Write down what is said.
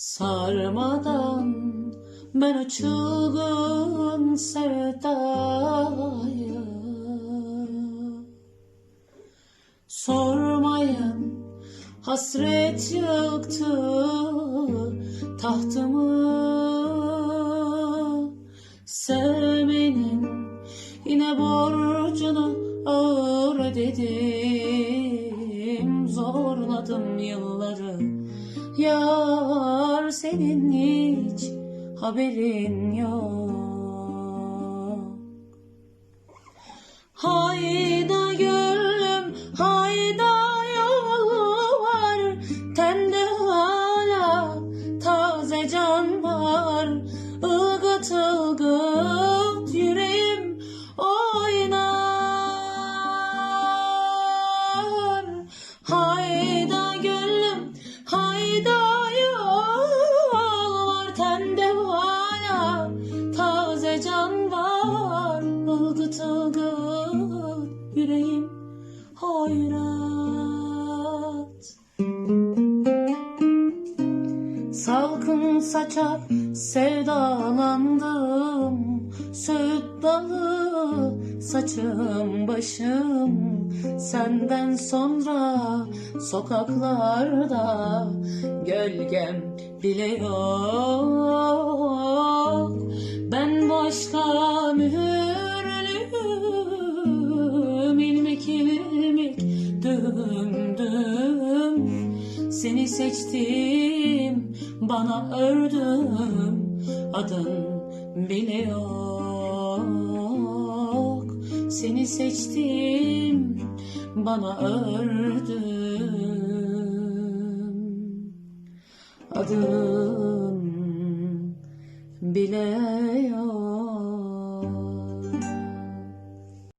sarmadan ben o çılgın sevdaya. Sormayan hasret yıktı tahtımı. Sevmenin yine borcunu ağır ödedim zorladım yılları. Yar senin hiç haberin yok can var. Ilgıt ılgıt yüreğim hayrat Salkın saçar sevdalandım. Söğüt dalı saçım başım. Senden sonra sokaklarda Gölgem bile yok ilmek döndüm. Seni seçtim bana ördüm. Adın bile yok. Seni seçtim bana ördüm. Adın bile yok